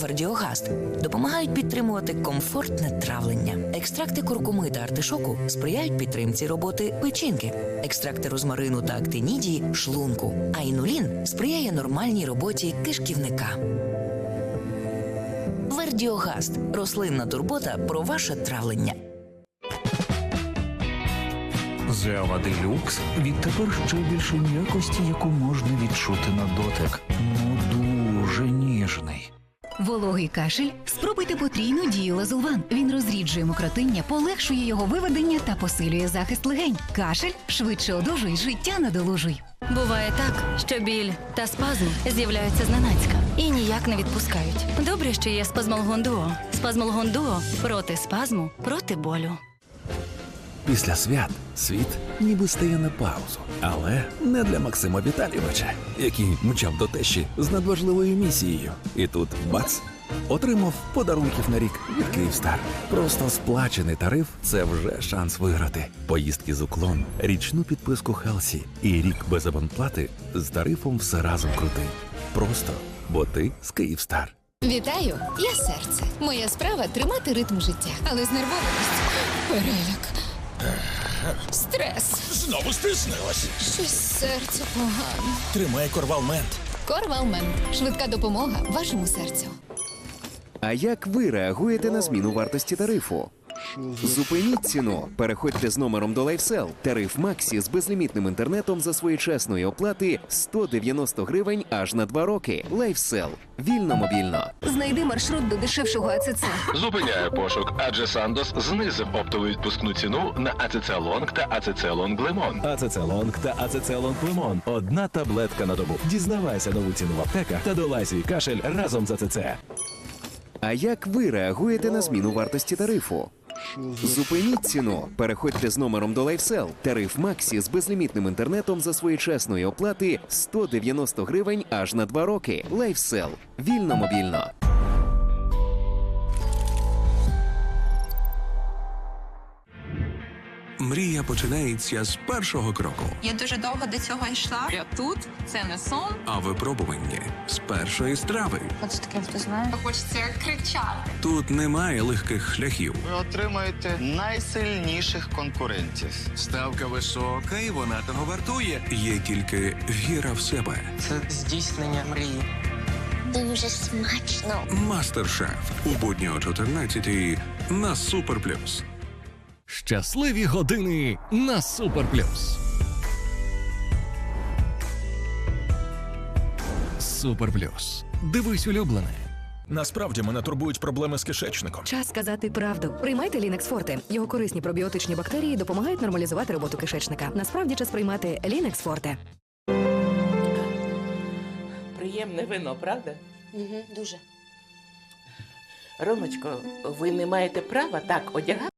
Вардіогаст допомагають підтримувати комфортне травлення. Екстракти куркуми та артишоку сприяють підтримці роботи печінки, екстракти розмарину та актинідії шлунку. А інулін сприяє нормальній роботі кишківника. Вердіогаст рослинна турбота про ваше травлення. Зева Делюкс відтепер ще більше м'якості, яку можна відчути на дотик. Ну дуже ніжний. Вологий кашель? Спробуйте потрійну дію лазулван. Він розріджує мокротиння, полегшує його виведення та посилює захист легень. Кашель швидше одужуй, життя надолужуй. Буває так, що біль та спазм з'являються зненацька і ніяк не відпускають. Добре, що є спазмолгон дуо. Спазмолгон дуо проти спазму, проти болю. Після свят світ ніби стає на паузу, але не для Максима Віталійовича, який мчав до тещі з надважливою місією. І тут бац! Отримав подарунків на рік від Київстар. Просто сплачений тариф це вже шанс виграти. Поїздки з уклон, річну підписку Хелсі і рік без абонплати з тарифом все разом крутий. Просто бо ти з Київстар. Вітаю, я серце. Моя справа тримати ритм життя, але знервованість, переляк, стрес. Знову стиснилась. Щось серце погано. Тримай корвалмент. Корвалмент. Швидка допомога вашому серцю. А як ви реагуєте на зміну вартості тарифу? Зупиніть ціну. Переходьте з номером до LifeSell. Тариф Максі з безлімітним інтернетом за своєчасної оплати 190 гривень аж на 2 роки. LifeSell. Вільно мобільно. Знайди маршрут до дешевшого АЦЦ. Зупиняє пошук, адже Сандос знизив оптову відпускну ціну на АЦЦ Лонг та АЦЦ Лонг Лимон. АЦЦ Лонг та АЦЦ Лонг Лимон. Одна таблетка на добу. Дізнавайся нову ціну в аптеках та долай свій кашель разом з АЦЦ. А як ви реагуєте на зміну вартості тарифу? Зупиніть ціну. Переходьте з номером до LifeSell. Тариф Максі з безлімітним інтернетом за своєчасної оплати 190 гривень аж на 2 роки. LifeSell. Вільно мобільно. Мрія починається з першого кроку, Я дуже довго до цього йшла. Я тут, це не сон. а випробування з першої страви. От таке хто знає. Хочеться кричати. Тут немає легких шляхів. Ви отримаєте найсильніших конкурентів. Ставка висока, і вона того вартує. Є тільки віра в себе. Це здійснення мрії. Дуже смачно. Мастер-шеф у будні о 14 на Супер Плюс. Щасливі години на Супер Плюс. Супер Плюс. Дивись улюблене. Насправді мене турбують проблеми з кишечником. Час сказати правду. Приймайте Лінекс Форте. Його корисні пробіотичні бактерії допомагають нормалізувати роботу кишечника. Насправді час приймати Лінекс Форте. Приємне вино, правда? Угу, дуже. Ромочко, ви не маєте права так одягати.